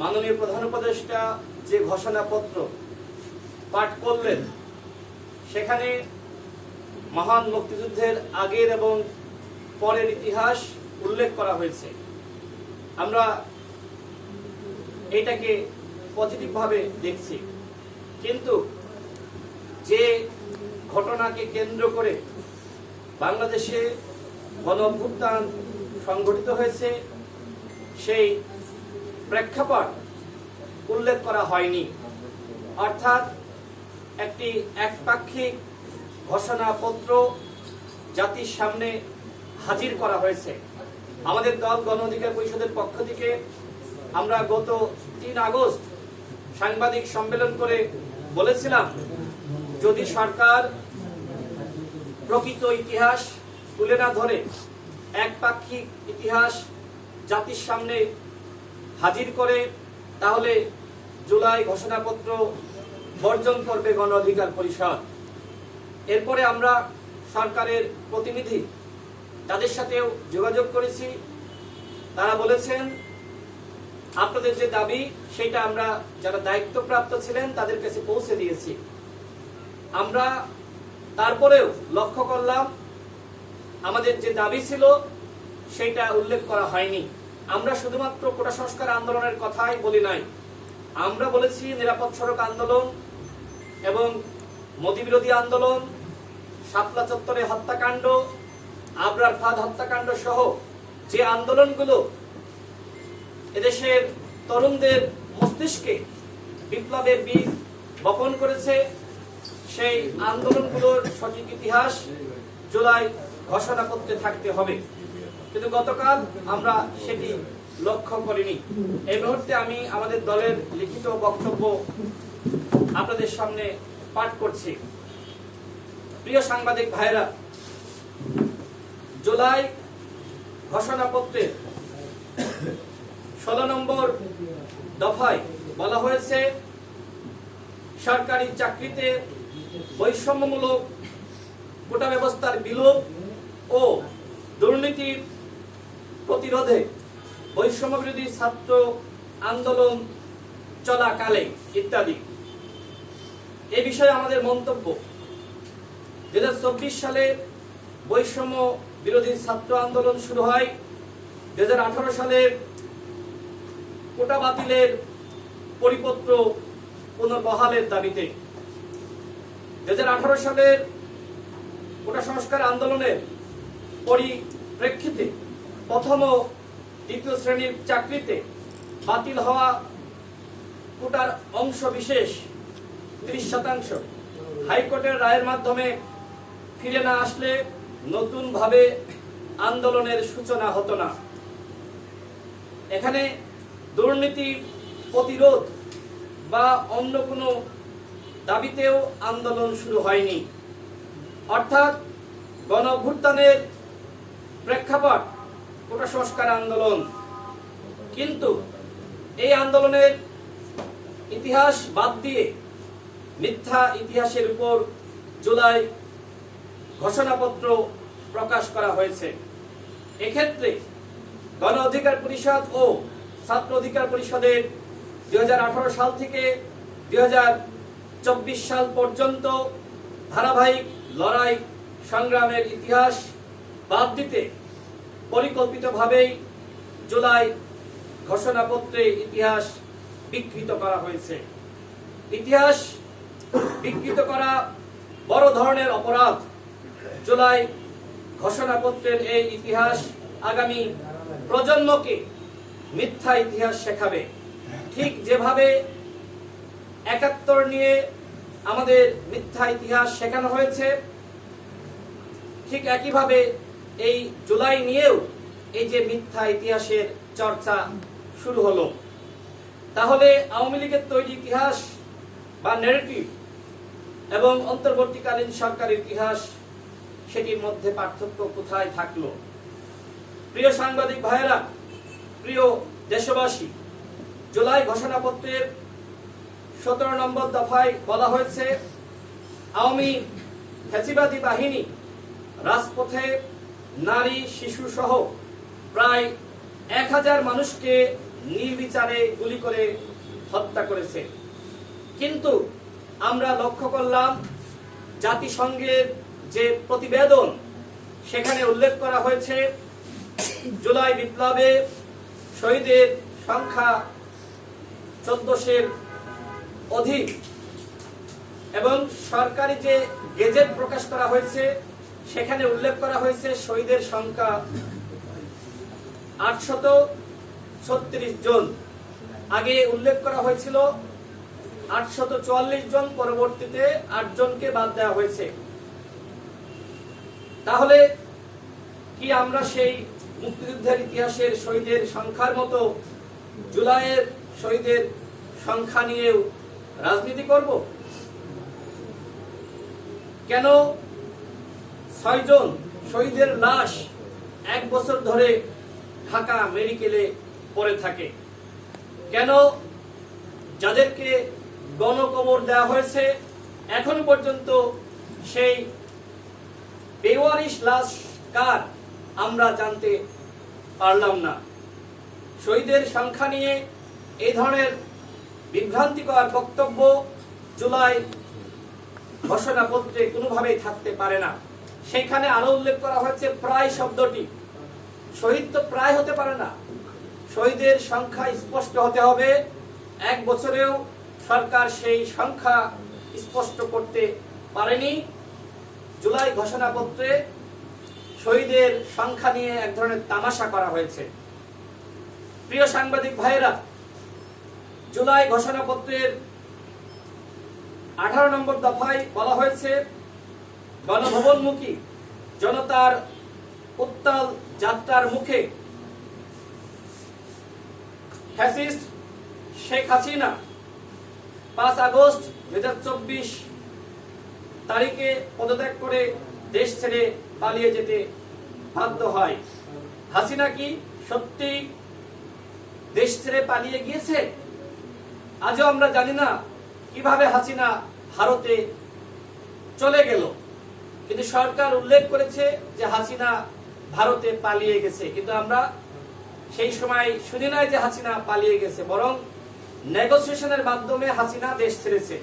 মাননীয় প্রধান উপদেষ্টা যে ঘোষণাপত্র পাঠ করলেন, সেখানে মহান মুক্তিযুদ্ধের আগের এবং পরের ইতিহাস উল্লেখ করা হয়েছে। আমরা এটাকে পজিটিভ ভাবে দেখছি। কিন্তু যে ঘটনাকে কেন্দ্র করে বাংলাদেশে গণ সংঘটিত হয়েছে, সেই প্রেক্ষাপট উল্লেখ করা হয়নি। অর্থাৎ একটি একপাক্ষিক ঘোষণাপত্র জাতির সামনে হাজির করা হয়েছে। আমাদের দল গণ অধিকার পরিষদের পক্ষ থেকে আমরা গত তিন আগস্ট সাংবাদিক সম্মেলন করে বলেছিলাম, যদি সরকার প্রকৃত ইতিহাস তুলে না ধরে, একপাক্ষিক ইতিহাস জাতির সামনে হাজির করে, তাহলে জুলাই ঘোষণাপত্র বর্জন করবে গণ অধিকার পরিষদ। এরপরে আমরা সরকারের প্রতিনিধি, তাদের সাথেও যোগাযোগ করেছি। তারা বলেছেন, আপনাদের যে দাবি, সেটা আমরা যারা দায়িত্বপ্রাপ্ত ছিলেন, তাদের কাছে পৌঁছে দিয়েছি। আমরা তারপরেও লক্ষ্য করলাম, আমাদের যে দাবি ছিল, সেটা উল্লেখ করা হয়নি। আমরা শুধুমাত্র কোটা সংস্কার আন্দোলনের কথাই বলি নাই। আমরা বলেছি নিরাপদ সড়ক আন্দোলন এবং মোদী বিরোধী আন্দোলন সাতলা চত্বরে হত্যাকাণ্ড, আবরার ফাদ হত্যাকাণ্ড সহ যে আন্দোলনগুলো এদেশের তরুণদের মস্তিষ্কে বিপ্লবের বীজ বপন করেছে, সেই আন্দোলনগুলোর সঠিক ইতিহাস জুলাই ঘোষণা করতে থাকতে হবে। কিন্তু গতকাল আমরা সেটি লক্ষ্য করিনি। এই মুহূর্তে আমি আমাদের দলের লিখিত বক্তব্য আপনাদের সামনে পাঠ করছি। প্রিয় সাংবাদিক ভাইরা জুলাই ঘোষণাপত্রের ষোলো নম্বর দফায় বলা হয়েছে, সরকারি চাকরিতে বৈষম্যমূলক কোটা ব্যবস্থার বিলোপ ও দুর্নীতির প্রতিরোধে বৈষম্য বিরোধী ছাত্র আন্দোলন চলাকালে ইত্যাদি। এ বিষয়ে আমাদের মন্তব্য দুই সালে বৈষম্য বিরোধী ছাত্র আন্দোলন শুরু হয়। দুই সালের কোটা বাতিলের পরিপত্র পুনর্বহালের দাবিতে। দুই সালের কোটা সংস্কার আন্দোলনের পরিপ্রেক্ষিতে প্রথম ও দ্বিতীয় শ্রেণির চাকরিতে বাতিল হওয়া কোটার অংশ বিশেষ ত্রিশ শতাংশ। হাইকোর্টের রায়ের মাধ্যমে ফিরে না আসলে নতুনভাবে আন্দোলনের সূচনা হতো না। এখানে দুর্নীতি প্রতিরোধ বা অন্য কোনো দাবিতেও আন্দোলন শুরু হয়নি। অর্থাৎ গণ অভ্যুত্থানের প্রেক্ষাপট কোটা সংস্কার আন্দোলন। কিন্তু এই আন্দোলনের ইতিহাস বাদ দিয়ে মিথ্যা ইতিহাসের উপর জুলাই ঘোষণাপত্র প্রকাশ করা হয়েছে। এক্ষেত্রে গণ অধিকার পরিষদ ও ছাত্র অধিকার পরিষদের দুই হাজার আঠারো সাল থেকে দুই হাজার চব্বিশ সাল পর্যন্ত ধারাবাহিক লড়াই সংগ্রামের ইতিহাস বাদ দিতে পরিকল্পিতভাবেই জুলাই ঘোষণাপত্রে ইতিহাস বিকৃত করা হয়েছে। ইতিহাস বিকৃত করা বড় ধরনের অপরাধ জুলাই ঘোষণাপত্রের এই ইতিহাস আগামী প্রজন্মকে মিথ্যা ইতিহাস শেখাবে। ঠিক যেভাবে একাত্তর নিয়ে আমাদের মিথ্যা ইতিহাস শেখানো হয়েছে, ঠিক একইভাবে এই জুলাই নিয়েও এই যে মিথ্যা ইতিহাসের চর্চা শুরু হলো। তাহলে আওয়ামী লীগের তৈরি ইতিহাস বা নেগেটিভ এবং অন্তর্বর্তীকালীন সরকারের ইতিহাস, সেটির মধ্যে পার্থক্য কোথায় থাকল? প্রিয় সাংবাদিক ভাইয়েরা, প্রিয় দেশবাসী, জুলাই ঘোষণাপত্রের সতেরো নম্বর দফায় বলা হয়েছে, আওয়ামী ফ্যাসিবাদী বাহিনী রাজপথে নারী, শিশু সহ প্রায় এক হাজার মানুষকে নির্বিচারে গুলি করে হত্যা করেছে। কিন্তু আমরা লক্ষ্য করলাম, জাতিসংঘের যে প্রতিবেদন, সেখানে উল্লেখ করা হয়েছে, জুলাই বিপ্লবে শহীদের সংখ্যা চোদ্দশের অধিক এবং সরকারি যে গেজেট প্রকাশ করা হয়েছে সেখানে উল্লেখ করা হয়েছে শহীদের সংখ্যা আটশত ছত্রিশ জন। আগে উল্লেখ করা হয়েছিল আটশত চুয়াল্লিশ জন, পরবর্তীতে আট জনকে বাদ দেওয়া হয়েছে। তাহলে কি আমরা সেই মুক্তিযুদ্ধের ইতিহাসের শহীদের সংখ্যার মতো জুলাইয়ের শহীদের সংখ্যা নিয়েও রাজনীতি করব? কেন ছয়জন শহীদের লাশ এক বছর ধরে ঢাকা মেডিকেলে পড়ে থাকে। কেন যাদেরকে গণকবর দেওয়া হয়েছে, এখন পর্যন্ত সেই বেওয়ারিশ লাশ কার আমরা জানতে পারলাম না। শহীদের সংখ্যা নিয়ে এই ধরনের বিভ্রান্তিকর বক্তব্য জুলাই ঘোষণাপত্রে কোনোভাবেই থাকতে পারে না। সেখানে আরও উল্লেখ করা হয়েছে প্রায় শব্দটি। শহীদ তো প্রায় হতে পারে না। শহীদের সংখ্যা স্পষ্ট হতে হবে। এক বছরেও সরকার সেই সংখ্যা স্পষ্ট করতে পারেনি। জুলাই ঘোষণাপত্রে শহীদের সংখ্যা নিয়ে এক ধরনের তামাশা করা হয়েছে। প্রিয় সাংবাদিক ভাইয়েরা, জুলাই ঘোষণাপত্রের আঠারো নম্বর দফায় বলা হয়েছে গণভবনমুখী। জনতার উত্তাল যাত্রার মুখে ফ্যাসিস্ট শেখ হাসিনা পাঁচ আগস্ট দুই তারিখে পদত্যাগ করে দেশ ছেড়ে পালিয়ে যেতে বাধ্য হয়। হাসিনা কি সত্যি দেশ ছেড়ে পালিয়ে গিয়েছে? আজও আমরা জানি না কীভাবে হাসিনা ভারতে চলে গেল। কিন্তু সরকার উল্লেখ করেছে যে হাসিনা ভারতে পালিয়ে গেছে। কিন্তু আমরা সেই সময় শুনি নাই যে হাসিনা পালিয়ে গেছে, বরং নেগোসিয়েশনের মাধ্যমে হাসিনা দেশ ছেড়েছে।